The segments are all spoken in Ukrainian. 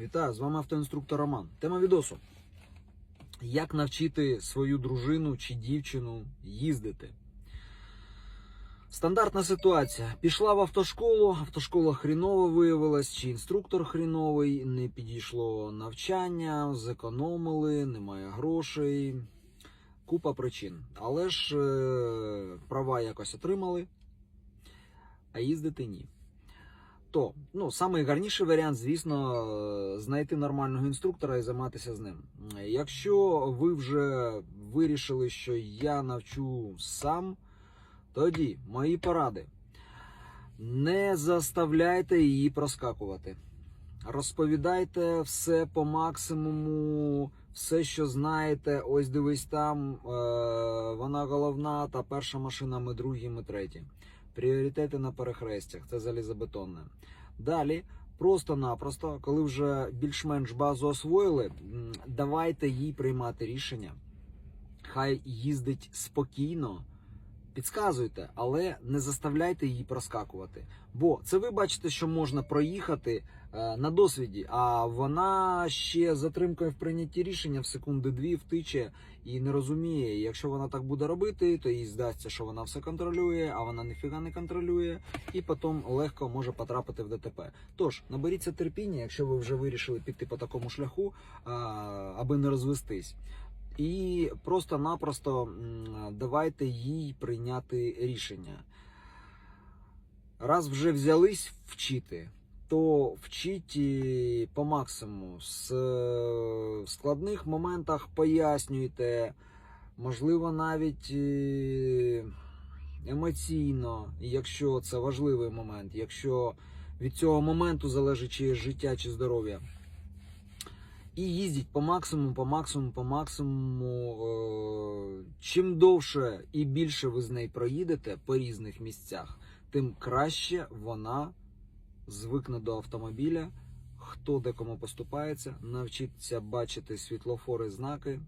Вітаю, з вами автоінструктор Роман. Тема відосу. Як навчити свою дружину чи дівчину їздити? Стандартна ситуація. Пішла в автошколу, автошкола хрінова виявилась, чи інструктор хріновий, не підійшло навчання, зекономили, немає грошей. Купа причин. Але ж е, права якось отримали, а їздити ні. То, ну, найгарніший варіант, звісно, знайти нормального інструктора і займатися з ним. Якщо ви вже вирішили, що я навчу сам, тоді мої поради. Не заставляйте її проскакувати. Розповідайте все по максимуму, все, що знаєте. Ось дивись там, е, вона головна, та перша машина, ми другі, ми треті. Пріоритети на перехрестях, це залізобетонне. Далі, просто-напросто, коли вже більш-менш базу освоїли, давайте їй приймати рішення. Хай їздить спокійно, підказуйте, але не заставляйте її проскакувати. Бо це ви бачите, що можна проїхати е, на досвіді, а вона ще затримкою в прийнятті рішення в секунди-дві втиче і не розуміє. Якщо вона так буде робити, то їй здасться, що вона все контролює, а вона ніфіга не контролює, і потім легко може потрапити в ДТП. Тож наберіться терпіння, якщо ви вже вирішили піти по такому шляху, а, аби не розвестись. І просто-напросто давайте їй прийняти рішення. Раз вже взялись вчити, то вчіть по максимуму. З е, складних моментах пояснюйте, можливо, навіть е, емоційно, якщо це важливий момент, якщо від цього моменту залежить чи життя чи здоров'я. І їздіть по максимуму, по максимуму, по максимуму. Е, Чим довше і більше ви з нею проїдете по різних місцях, тим краще вона звикне до автомобіля, хто де кому поступається, навчиться бачити світлофори, знаки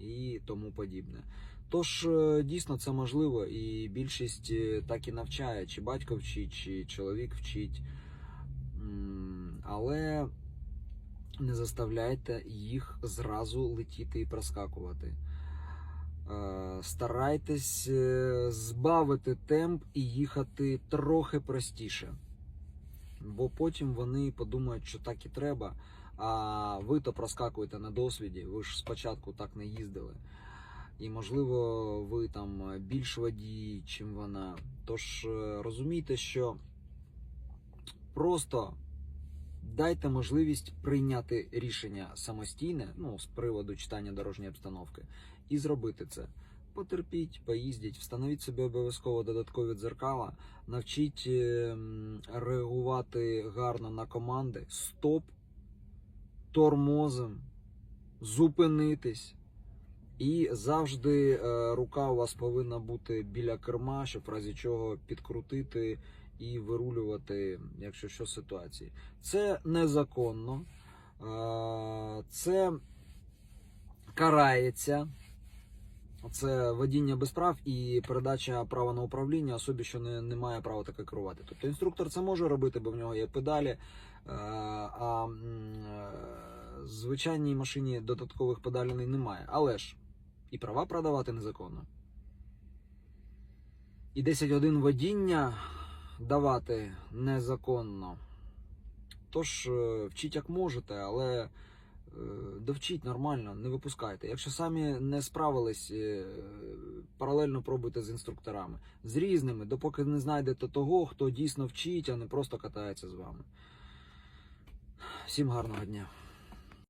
і тому подібне. Тож е, дійсно це можливо, і більшість так і навчає, чи батько вчить, чи чоловік вчить. Але не заставляйте їх зразу летіти і проскакувати. Е, Старайтесь е, збавити темп і їхати трохи простіше. Бо потім вони подумають, що так і треба. А ви то проскакуєте на досвіді, ви ж спочатку так не їздили. І, можливо, ви там більш водій, чим вона. Тож е, розумійте, що просто дайте можливість прийняти рішення самостійне, ну, з приводу читання дорожньої обстановки, і зробити це. Потерпіть, поїздіть, встановіть собі обов'язково додаткові дзеркала, навчіть е, реагувати гарно на команди, стоп, тормозом, зупинитись. І завжди е, рука у вас повинна бути біля керма, щоб в разі чого підкрутити і вирулювати, якщо що ситуації. Це незаконно, це карається. Це водіння без прав і передача права на управління особі, що не, не має права таке керувати. Тобто інструктор це може робити, бо в нього є педалі. е, А е, звичайній машині додаткових педалей немає. Але ж і права продавати незаконно. І 10.1 водіння давати незаконно. Тож е, вчіть як можете, але е, довчіть нормально, не випускайте. Якщо самі не справились, е, паралельно пробуйте з інструкторами, з різними, допоки не знайдете того, хто дійсно вчить, а не просто катається з вами. Всім гарного дня!